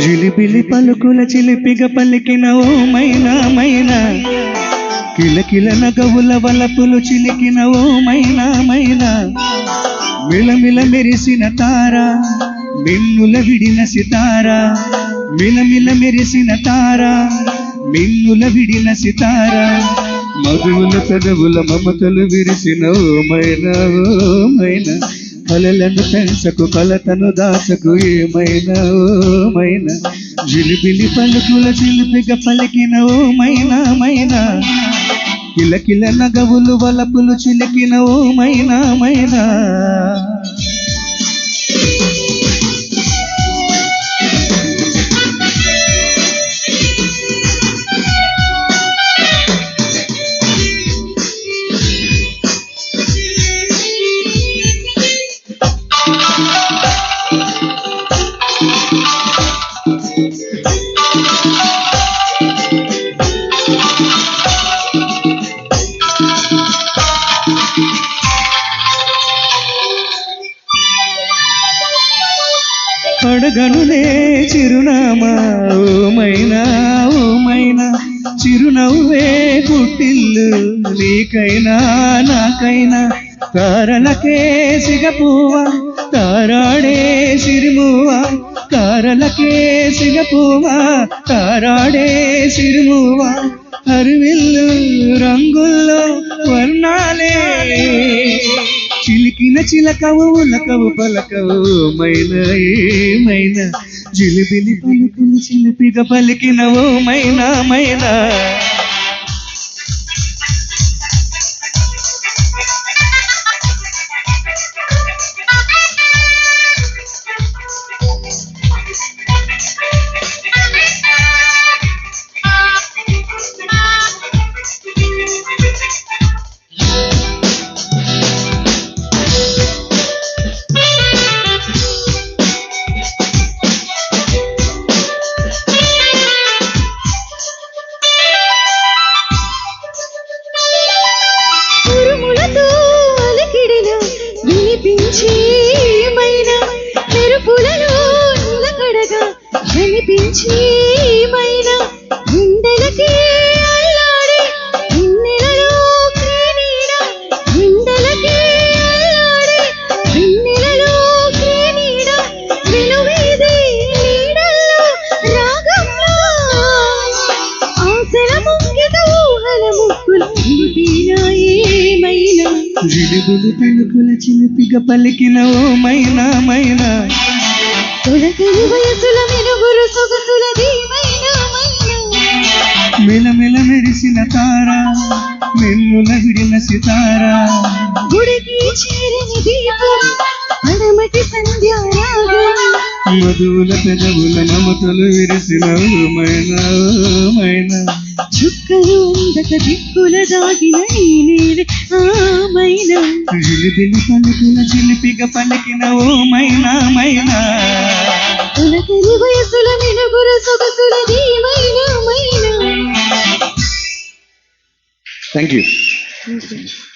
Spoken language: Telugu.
జిలిబిలి పలుకుల చిలిపిగ పలికిన ఓ మైనా మైనా. కిలకిల నగవుల వలపులు చిలికిన ఓ మైనా మైనా. మిలమిల మెరిసిన తార మిన్నుల విడిన సితార. మిలమిల మెరిసిన తార మిన్నుల విడిన సితార. మధువుల పెదవుల మమతలు విరిసిన ఓ మైనా ఓ మైనా. కలలను పెంచకు కలతను దాచకు ఏమైనా ఓ జిలిబిలి పలుకుల చిలిపిగా పలికిన ఓ మైనా? కిలకిల నగవులు వలపులు చిలికిన ఓ మైనా? అడగనులే చిరునామా ఓమైనా ఓమైనా. చిరునవ్వే పుట్టిల్లు నీకైనా నాకైనా. కారలకే సిగపువ్వ తారాడే సిరిమువ. కారలకే సిగపువ్వ తారాడే సిరిమువ. అరువిల్లు రంగుల్లో వర్ణాలే చిన్న చిలకవు ఉలకవు పలకవు మైనా ఏమైనా జిలిబిలి పలుకులు చిలిపిగా పలికినవు మైనా మైనా. కనిపించే మైనా గుండెలకే అల్లాడే వెలువీదే నీడల్లో రాగంలో ఆశల ఊహల ముక్కులు ఏమైనా పలుకుల చిలిపిగా పలికిన ఓ మైనా మైనా. తొలకరి వయసుల మెనుగురు సితార? గుడికి చేరని దీపం పడమటి సంధ్యారాగం. మధువుల పెదవుల మమతలు విరిసిన ఓ మైనా మైనా. చుక్కలు అందక దిక్కుల దాగిన నీలి ఆమైనా జిలిబిలి పలుకుల చిలిపిగా పలికిన ఓ మైనా మైనా. తొలకరి వయసుల మెనుగురు సొగసుల మైనా. Thank you sim